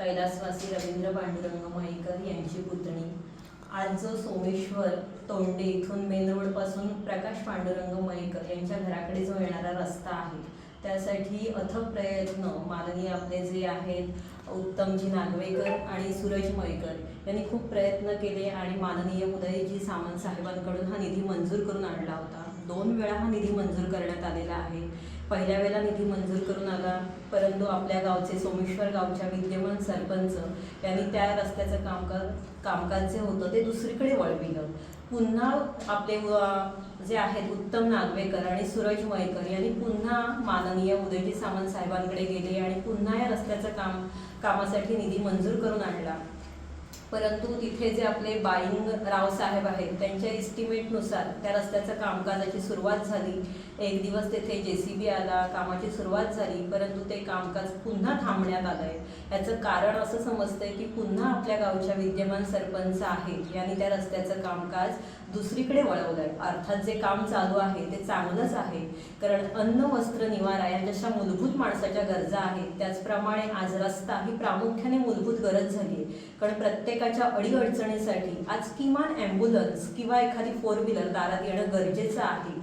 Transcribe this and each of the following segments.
कैलासवासी रवींद्र पांडुरंग मयेकर यांची पुतणी. आज जो सोमेश्वर तोंडे इथून मेन रोडपासून प्रकाश पांडुरंग मयेकर यांच्या घराकडे जो येणारा रस्ता आहे त्यासाठी अथक प्रयत्न माननीय आपले जे आहेत उत्तमजी नागवेकर आणि सूरज मयेकर यांनी खूप प्रयत्न केले आणि माननीय उदयजी सामंत साहेबांकडून हा निधी मंजूर करून आणला होता. दोन वेळा हा निधी मंजूर करण्यात आलेला आहे. पहिल्या वेळेला निधी मंजूर करून आला परंतु आपल्या गावचे सोमेश्वर गावच्या विद्यमान सरपंच यांनी त्या रस्त्याचं कामकाज कामकाज जे होतं ते दुसरीकडे वळविलं. पुन्हा आपले जे आहेत उत्तम नागवेकर आणि सूरज मयेकर यांनी पुन्हा माननीय उदयजी सामंत साहेबांकडे गेले आणि पुन्हा या रस्त्याचं काम कामासाठी निधी मंजूर करून आणला. परंतु तिथे जे आपले बाईंग रावसाहेब आहेत त्यांच्या इस्टिमेटनुसार त्या रस्त्याचं कामकाजाची सुरुवात झाली. एक दिवस तेथे जे सी बी आला कामाची सुरुवात झाली परंतु ते कामकाज पुन्हा थांबण्यात आलं आहे याचं कारण असं समजतंय की पुन्हा आपल्या गावच्या विद्यमान सरपंच आहेत यांनी त्या रस्त्याचं कामकाज दुसरीकडे वळवलं आहे अर्थात जे काम चालू आहे ते चांगलंच आहे. कारण अन्न वस्त्र निवारा या जशा मूलभूत माणसाच्या गरजा आहेत त्याचप्रमाणे आज रस्ता ही प्रामुख्याने मूलभूत गरज झाली आहे. कारण प्रत्येकाच्या अडीअडचणीसाठी आज किमान ॲम्ब्युलन्स किंवा एखादी फोर व्हीलर दारात येणं गरजेचं आहे.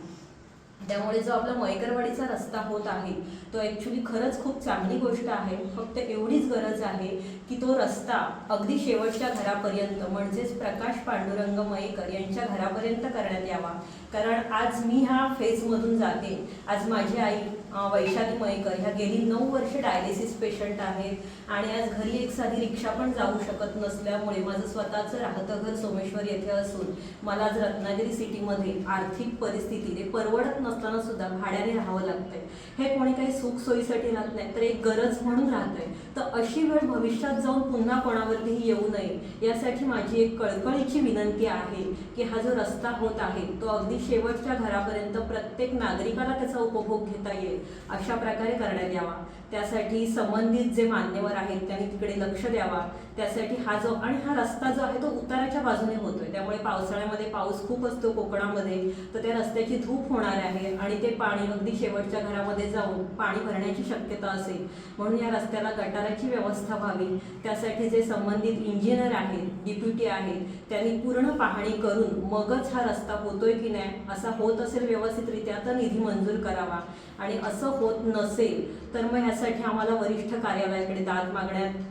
त्यामुळे जो आपला मयकरवाडीचा रस्ता होत आहे तो ॲक्च्युली खरंच खूप चांगली गोष्ट आहे. फक्त एवढीच गरज आहे की तो रस्ता अगदी शेवटच्या घरापर्यंत म्हणजेच प्रकाश पांडुरंग मयेकर यांच्या घरापर्यंत करण्यात यावा. कारण आज मी ह्या फेजमधून जाते. आज माझी आई वैशाली मयेकर. ह्या गेली नऊ वर्ष डायलिसिस पेशंट आहेत आणि आज घरी एक साधी रिक्षा पण जाऊ शकत नसल्यामुळे माझं स्वतःचं राहतं घर सोमेश्वर येथे असून मला आज रत्नागिरी सिटीमध्ये आर्थिक परिस्थिती ते परवडत नसताना सुद्धा भाड्याने राहावं लागतंय. हे कोणी काही सुखसोयीसाठी राहत नाही तर एक गरज म्हणून राहत आहे तर अशी वेळ भविष्यात जाऊन पुन्हा कोणावरतीही येऊ नये यासाठी माझी एक कळकळीची विनंती आहे की हा जो रस्ता होत आहे तो अगदी शेवटच्या घरापर्यंत प्रत्येक नागरिकाला त्याचा उपभोग घेता येईल. अशा प्रकारे करण्यात यावा. त्यासाठी संबंधित जे मान्यवर आहेत त्यांनी तिकडे लक्ष द्यावा. त्यासाठी हा जो आणि हा रस्ता जो आहे तो उताराच्या बाजूने होतोय. त्यामुळे पावसाळ्यामध्ये पाऊस खूप असतो कोकणामध्ये तर त्या रस्त्याची धूप होणार आहे आणि ते पाणी अगदी शेवटच्या घरामध्ये जाऊन पाणी भरण्याची शक्यता असेल. म्हणून या रस्त्याला गटाराची व्यवस्था व्हावी. त्यासाठी जे संबंधित इंजिनियर आहेत डिप्युटी आहेत त्यांनी पूर्ण पाहणी करून मगच हा रस्ता होतोय की नाही असा होत असेल व्यवस्थितरित्या तर निधी मंजूर करावा. आणि असं होत नसेल तर मग ह्यासाठी आम्हाला वरिष्ठ कार्यालयाकडे दाद मागण्यात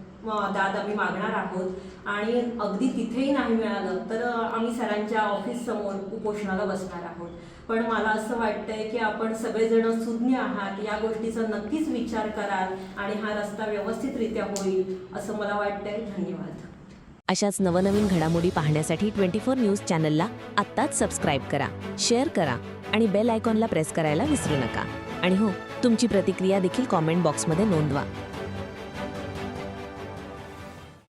दाद आम्ही मागणार आहोत. आणि अगदी तिथेही नाही मिळालं तर आम्ही सरांच्या ऑफिस समोर उपोषणाला बसणार आहोत. पण मला असं वाटतंय की आपण सगळेजण सुज्ञ आहात या गोष्टीचा नक्कीच विचार कराल आणि हा रस्ता व्यवस्थितरित्या होईल असं मला वाटतंय. धन्यवाद. अशाच नवनवीन घडामोडी पाहण्यासाठी ट्वेंटी फोर न्यूज चॅनलला आत्ताच सबस्क्राईब करा शेअर करा आणि बेल आयकॉनला प्रेस करायला विसरू नका. आणि हो तुमची प्रतिक्रिया देखील कॉमेंट बॉक्समध्ये नोंदवा.